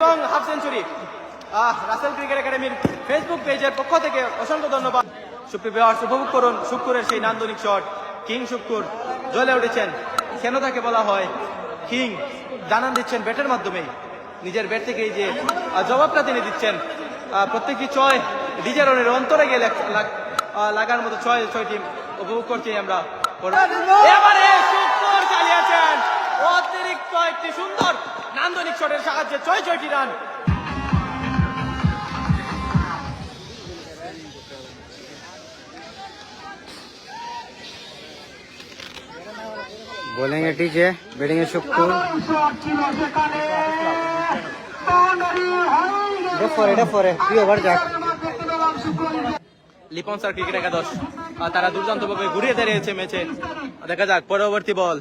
এবং half century Rasel cricket একাডেমির Facebook পেজের পক্ষ থেকে অসংখ্য ধন্যবাদ। সুপ্রিয় উপভোগ করুন শুক্কুরের সেই নান্দনিক শট কিং শুক্কুর। জ্বলে উঠেছেন, কেন তাকে বলা হয় কিং জানান দিচ্ছেন ব্যাটের মাধ্যমে নিজের ব্যাট থেকে এই যে জবাবটা তিনি দিচ্ছেন প্রত্যেকটি ছয় ডিজে রনের অন্তরে গিয়ে লাগ- লাগ- লাগার মতো ছয় ছয়টি উপভোগ করছি আমরা। এবারে শুক্কুর চালিয়েছেন। অতিরিক্ত একটি সুন্দর নান্দনিক শটের সাহায্যে ছয় ছয়টি রান বোলিং এ টিজে ব্যাটিং এ শুক্কুর ফরে ফরে দুই ওভার যাক। লিপন স্যার ক্রিকেট একাদশ। আর তারা দুর্দান্তভাবে ঘুরিয়ে দাঁড়িয়েছে ম্যাচে। দেখা যাক পরবর্তী বল।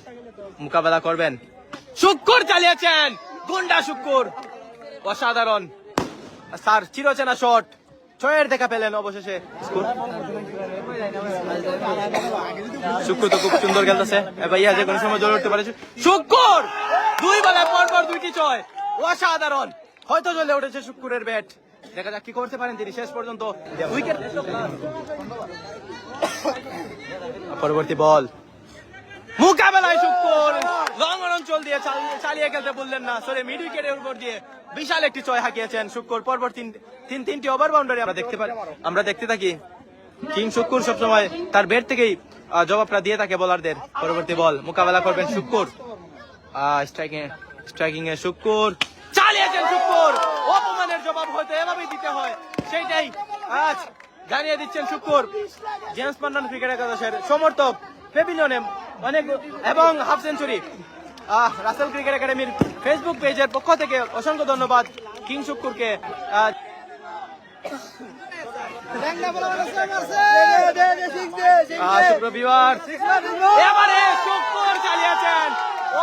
মোকাবেলা করবেন। শুক্কুর চালিয়েছেন, গুন্ডা শুক্কুর। অসাধারণ। স্যার, চিরচেনা শট। ছয়ের দেখা পেলেন অবশেষে। শুক্কুর তো খুব সুন্দর খেলতেছে। এবার ইয়া যে কোনো সময় জ্বলে উঠতে পারে। শুক্কুর! দুই বলে, পরপর দুইটি ছয়। অসাধারণ। হয়তো জ্বলে উঠেছে শুক্কুরের ব্যাট। দেখা যাক কি করতে পারেন তিনি শেষ পর্যন্ত। উইকেট। পরবর্তী বল। শুক্কুর লং অঞ্চল দিয়ে চালিয়ে খেলতে বললেন না। সরি মিড উইকেটের উপর দিয়ে বিশাল একটি ছয় হাঁকিয়েছেন শুক্কুর। পরপর তিন তিন, তিনটি ওভার বাউন্ডারি আমরা দেখতে পারি আমরা দেখতে থাকি। কিং শুক্কুর সবসময় তার ব্যাট থেকেই জবাবটা দিয়ে থাকে বোলারদের পরবর্তী বল মোকাবেলা করবেন শুক্কুর। স্ট্রাইকিং স্ট্রাইকিং এ শুক্কুর। চালিয়েছেন শুক্কুর। অপমানের জবাব হয়তো এভাবেই দিতে হয়। সেইটাই আজ জানিয়ে দিচ্ছেন শুক্কুর। জেমস পান্ডান ক্রিকেট একাদশের সমর্থক পেভিলিয়নে অনেক এবং হাফ সেঞ্চুরি রাসেল ক্রিকেট একাডেমির ফেসবুক পেজের পক্ষ থেকে অসংখ্য ধন্যবাদ। কিং শুক্কুরকে চালিয়েছেন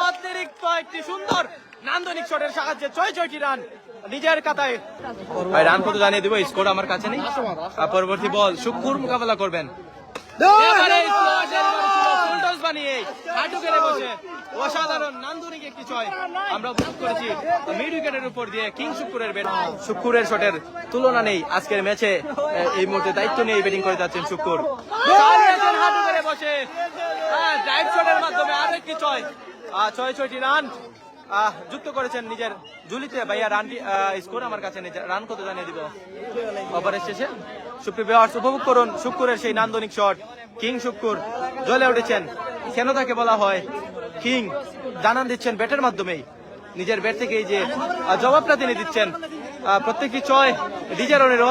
অতিরিক্ত একটি সুন্দর নান্দনিক শটের সাহায্যে ছয় ছয়টি রান নিজের কাতায় ভাই রান কত জানিয়ে দিব? স্কোর আমার কাছে নেই। পরবর্তী বল শুক্কুর মোকাবেলা করবেন। শটের তুলনা নেই আজকের ম্যাচে এই মুহূর্তে দায়িত্ব নিয়ে ব্যাটিং করে যাচ্ছেন যুক্ত করেছেন নিজের ঝুলিতে। ভাইয়া স্কোর আমার কাছে রান কত জানিয়ে দিব? ওভারের শেষে। সুপ্রিয় উপভোগ করুন শুক্কুরের সেই নান্দনিক শট। কিং শুক্কুর জ্বলে উঠেছেন। কেন তাকে বলা হয় কিং জানান দিচ্ছেন ব্যাটের মাধ্যমেই। নিজের ব্যাট থেকে এই যে জবাবটা তিনি দিচ্ছেন। প্রত্যেকটি ছয় ডিজে রনের